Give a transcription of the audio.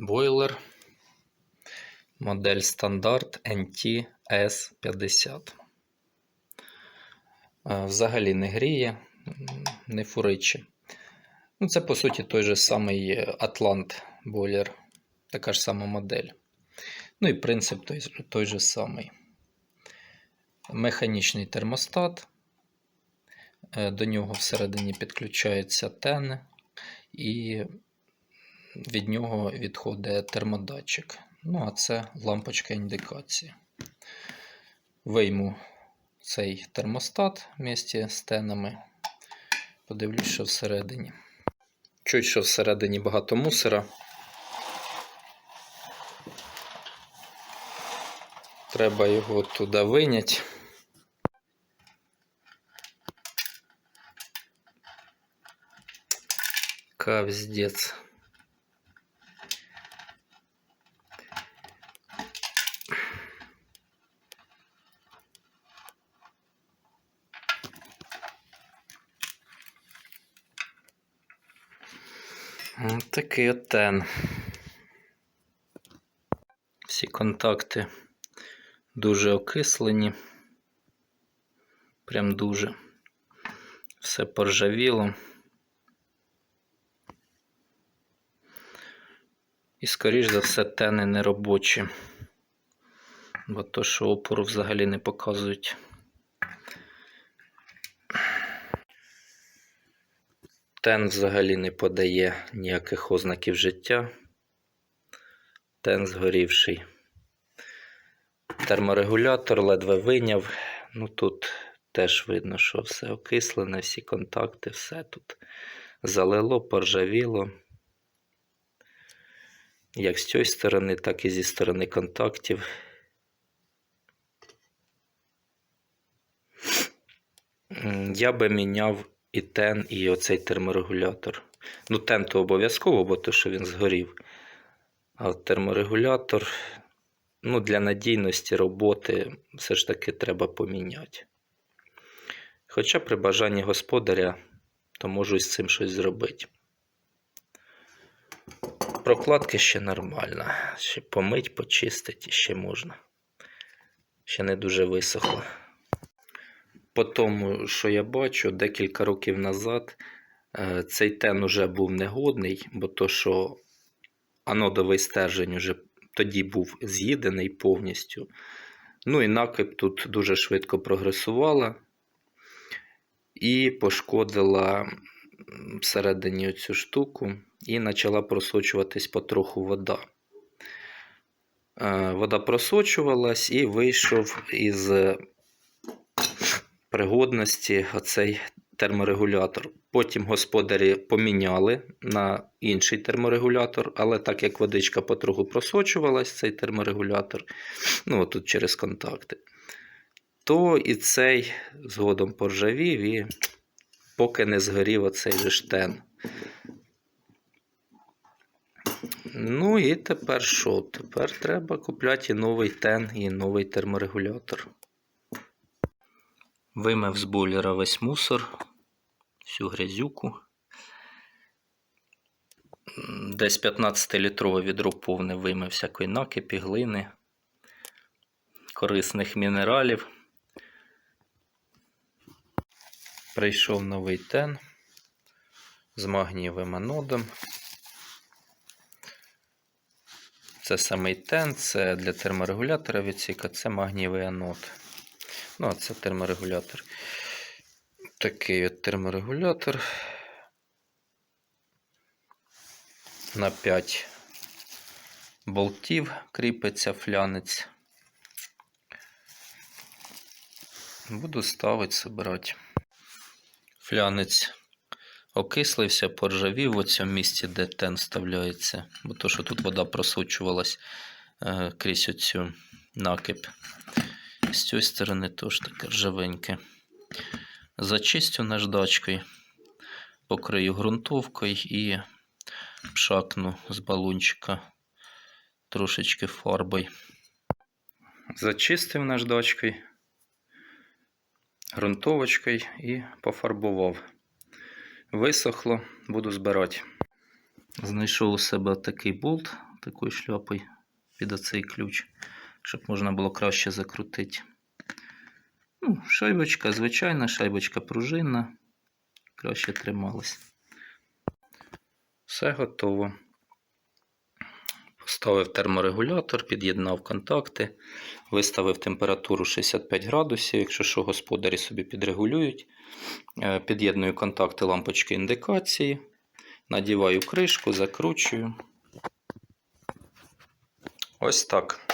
бойлер. Модель стандарт NT S50. Е, Взагалі не гріє, не фуриче. Ну, це по суті той же самий Atlant бойлер, така ж сама модель. Ну і принцип той, той же самий. Механічний термостат. Е, До нього всередині підключається тен, і від нього відходить термодатчик. Ну, а це лампочка індикації. Вийму цей термостат вместе з тенами. Подивлюсь, що всередині. Чуть, що всередині багато мусора. Треба його туди виняти. Кавздец. Ось Такий от тен. Всі контакти дуже окислені. Прям дуже. Все поржавіло. І, скоріш за все, тени не робочі. Бо то, що опору взагалі не показують. Тен взагалі не подає ніяких ознаків життя. Тен згорівший. Терморегулятор ледве виняв. Ну тут теж видно, що все окислене, всі контакти, все тут залило, поржавіло. Як з цієї сторони, так і зі сторони контактів. Я би міняв і тен, і оцей терморегулятор. Ну, тен то обов'язково, бо то, що він згорів. А терморегулятор, ну, для надійності роботи все ж таки треба поміняти. Хоча при бажанні господаря, то можу з цим щось зробити. Прокладки ще нормально. Ще помить, почистити ще можна. Ще не дуже висохло. По тому, що я бачу, декілька років назад е, цей тен уже був негодний, бо то, що анодовий стержень уже тоді був з'їдений повністю. Ну і накип тут дуже швидко прогресувала і пошкодила всередині цю штуку, і почала просочуватись потроху вода. Е, Вода просочувалась і вийшов із пригодності оцей терморегулятор. Потім господарі поміняли на інший терморегулятор, але так як водичка потроху просочувалась, цей терморегулятор, ну тут через контакти, то і цей згодом поржавів і поки не згорів оцей штен. Ну і тепер що? Тепер треба купляти і новий тен, і новий терморегулятор. Вимив з бойлера весь мусор, всю грязюку. Десь 15-літрове відро повне вимив всякої накипі, глини, корисних мінералів. Прийшов новий тен з магнієвим анодом. Це самий тен, це для терморегулятора відсіка, це магнієвий анод. Ну, а це терморегулятор. Такий от терморегулятор. На 5 болтів кріпиться флянець. Буду ставити, собирати. Флянець окислився, поржавів в цьому місці, де тен вставляється, бо то, що тут вода просочувалась е, крізь оцю накип. З цієї сторони теж таке ржавеньке. Зачистю наждачкою, покрию ґрунтовкою і пшакну з балончика трошечки фарбою. Зачистив наждачкою, ґрунтовочкою і пофарбував. Висохло, буду збирати. Знайшов у себе такий болт такою шляпою під оцей ключ, щоб можна було краще закрутити. Ну, шайбочка звичайна, шайбочка пружинна. Краще трималась. Все готово. Поставив терморегулятор, під'єднав контакти, виставив температуру 65 градусів. Якщо що, господарі собі підрегулюють. Е, Під'єдную контакти лампочки індикації. Надіваю кришку, закручую. Ось так.